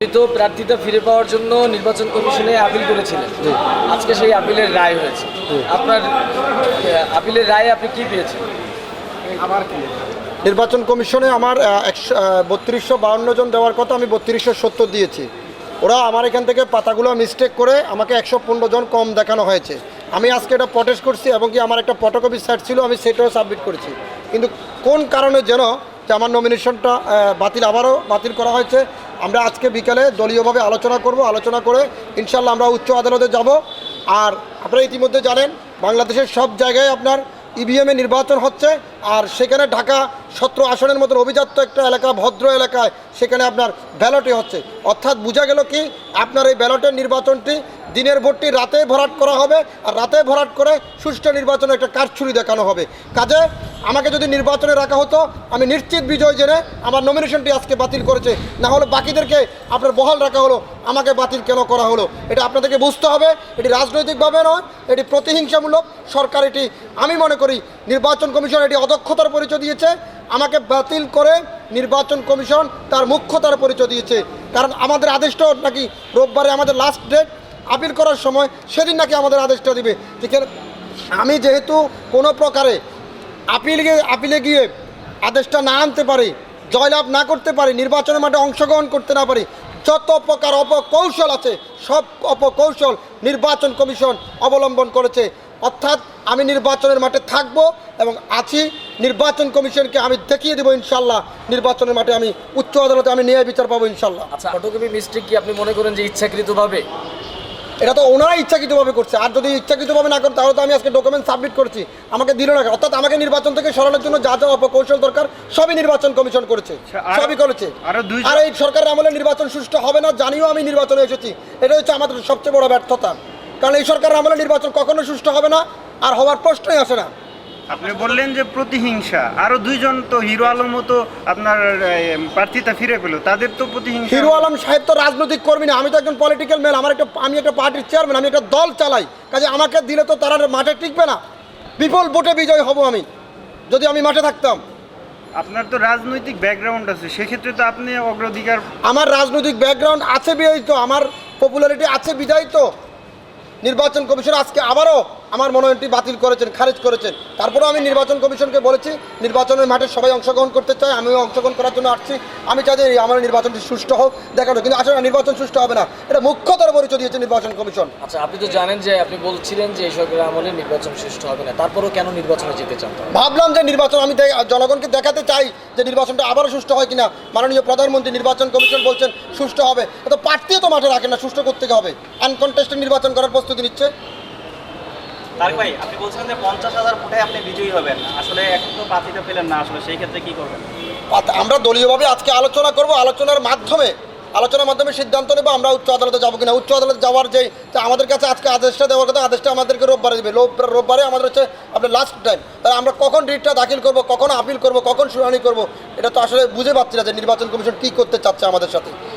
তো প্রার্থিতা ফিরে পাওয়ার জন্য নির্বাচন কমিশনে আপিল করেছিলেন। আজকে সেই আপিলের রায় হয়েছে। আপনার আপিলের রায়ে আপনি কি পেয়েছেন? নির্বাচন কমিশনে আমার একশো বত্রিশশো বাউন্ন জন দেওয়ার কথা আমি বত্রিশশো সত্তর দিয়েছি। ওরা আমার এখান থেকে পাতাগুলো মিস্টেক করে আমাকে একশো পনেরো জন কম দেখানো হয়েছে। আমি আজকে এটা প্রটেস্ট করছি এবং কি আমার একটা ফটোকপি সেট ছিল আমি সেটাও সাবমিট করেছি। কিন্তু কোন কারণে যেন যে আমার নমিনেশনটা বাতিল আবারও বাতিল করা হয়েছে আমরা আজকে বিকালে দলীয়ভাবে আলোচনা করব, আলোচনা করে ইনশাল্লাহ আমরা উচ্চ আদালতে যাব। আর আপনারা ইতিমধ্যে জানেন, বাংলাদেশের সব জায়গায় আপনার ইভিএমে নির্বাচন হচ্ছে। আর সেখানে ঢাকা সতেরো আসনের মতো অভিজাত একটা এলাকা, ভদ্র এলাকায় সেখানে আপনার ব্যালটে হচ্ছে। অর্থাৎ বোঝা গেল কি, আপনার এই ব্যালটের নির্বাচনটি দিনের ভোটটি রাতে ভরাট করা হবে আর রাতে ভরাট করে সুষ্ঠু নির্বাচনে একটা কারছুরি দেখানো হবে। কাজে আমাকে যদি নির্বাচনে রাখা হতো, আমি নিশ্চিত বিজয় জেনে আমার নমিনেশনটি আজকে বাতিল করেছে। না হলে বাকিদেরকে আপনার বহাল রাখা হলো, আমাকে বাতিল কেন করা হলো? এটা আপনাদেরকে বুঝতে হবে। এটি রাজনৈতিকভাবে নয়, এটি প্রতিহিংসামূলক সরকার এটি। আমি মনে করি নির্বাচন কমিশন এটি অদক্ষতার পরিচয় দিয়েছে, আমাকে বাতিল করে নির্বাচন কমিশন তার মুখ্যতার পরিচয় দিয়েছে। কারণ আমাদের আদেশটা নাকি রোববারে আমাদের লাস্ট ডেট আপিল করার সময় সেদিন নাকি আমাদের আদেশটা দিবে। যেখানে আমি যেহেতু কোনো প্রকারে আপিল আপিলে গিয়ে আদেশটা না আনতে পারি, জয়লাভ না করতে পারি, নির্বাচনের মাঠে অংশগ্রহণ করতে না পারি, যত প্রকার অপকৌশল আছে, সব অপকৌশল নির্বাচন কমিশন অবলম্বন করেছে। অর্থাৎ আমি নির্বাচনের মাঠে থাকব এবং আছি। নির্বাচন কমিশনকে আমি দেখিয়ে দেবো ইনশাল্লাহ। নির্বাচনের মাঠে আমি উচ্চ আদালতে আমি ন্যায় বিচার পাবো ইনশাল্লাহ। আচ্ছা ফটোকপি মিস্টেক কি আপনি মনে করেন যে ইচ্ছাকৃতভাবে? এটা তো ওনারা ইচ্ছাকৃতভাবে করছে। আর যদি ইচ্ছাকৃতভাবে না করে তাহলে তো আমি আজকে ডকুমেন্ট সাবমিট করছি। আমাকে দিল না অর্থাৎ আমাকে নির্বাচন থেকে সরানোর জন্য যা যা অপকৌশল দরকার সবই নির্বাচন কমিশন করেছে। সবই করেছে। আর এই সরকারের আমলে নির্বাচন সুষ্ঠু হবে না জানিও আমি নির্বাচনে এসেছি। এটা হচ্ছে আমাদের সবচেয়ে বড় ব্যর্থতা। কারণ এই সরকারের আমলে নির্বাচন কখনো সুষ্ঠু হবে না আর হওয়ার প্রশ্নই আসে না। আপনি বললেন যে প্রতিহিংসা আরও দুইজন তো হিরো আলমও তো আপনার এ, প্রার্থিতা ফিরে পেল তাদের তো প্রতিহিংসা। হিরো আলম সাহেব তো রাজনৈতিক কর্মী না আমি তো একজন পলিটিক্যাল ম্যান আমার একটা আমি একটা পার্টির চেয়ারম্যান আমি একটা দল চালাই কাজে আমাকে দিলে তো তারা মাঠে টিকবে না। বিপুল ভোটে বিজয় হব আমি যদি আমি মাঠে থাকতাম। আপনার তো রাজনৈতিক ব্যাকগ্রাউন্ড আছে সেক্ষেত্রে তো আপনি অগ্রাধিকার আমার রাজনৈতিক ব্যাকগ্রাউন্ড আছে বিদায় তো আমার পপুলারিটি আছে বিদায় তো। নির্বাচন কমিশন আজকে আবারও আমার মনোনয়নটি বাতিল করেছেন খারিজ করেছেন। তারপরেও আমি নির্বাচন কমিশনকে বলেছি নির্বাচনের মাঠে সবাই অংশগ্রহণ করতে চাই আমিও অংশগ্রহণ করার জন্য আসছি। আমি চাই যে আমার নির্বাচনটি সুষ্ঠু হোক দেখানো কিন্তু আসলে নির্বাচন সুষ্ঠু হবে না। এটা মুখ্যতর পরিচয় দিয়েছে নির্বাচন কমিশন। আচ্ছা আপনি তো জানেন যে আপনি বলছিলেন যে এই সরকারের আমলে নির্বাচন সুষ্ঠু হবে না তারপরেও কেন নির্বাচনে যেতে চান ভাবলাম যে নির্বাচন আমি জনগণকে দেখাতে চাই যে নির্বাচনটা আবারও সুষ্ঠু হয় কিনা। মাননীয় প্রধানমন্ত্রী নির্বাচন কমিশন বলছেন সুষ্ঠু হবে। তো প্রার্থীও তো মাঠে রাখেন না সুষ্ঠু করতে হবে। আনকনটেস্টেড নির্বাচন করার প্রস্তুতি নিচ্ছে। ভাই, আপনি যে পঞ্চাশ হাজার ভোটে আপনি বিজয়ী হবেন। আসলে এখন তো পেলেন না, আসলে সেই ক্ষেত্রে কি করবেন? আমরা দলীয়ভাবে আজকে আলোচনা করব। আলোচনার মাধ্যমে আলোচনার মাধ্যমে সিদ্ধান্ত নেব আমরা উচ্চ আদালতে যাব কিনা। উচ্চ আদালতে যাওয়ার যে আমাদের কাছে আজকে আদেশটা দেওয়ার কথা, আদেশটা আমাদেরকে রোববারে দেবে। রোব- রোববারে আমাদের হচ্ছে আপনার লাস্ট টাইম তাহলে আমরা কখন রিটটা দাখিল করব, কখন আপিল করব, কখন শুনানি করব, এটা তো আসলে বুঝে পাচ্ছি না যে নির্বাচন কমিশন কী করতে চাচ্ছে আমাদের সাথে।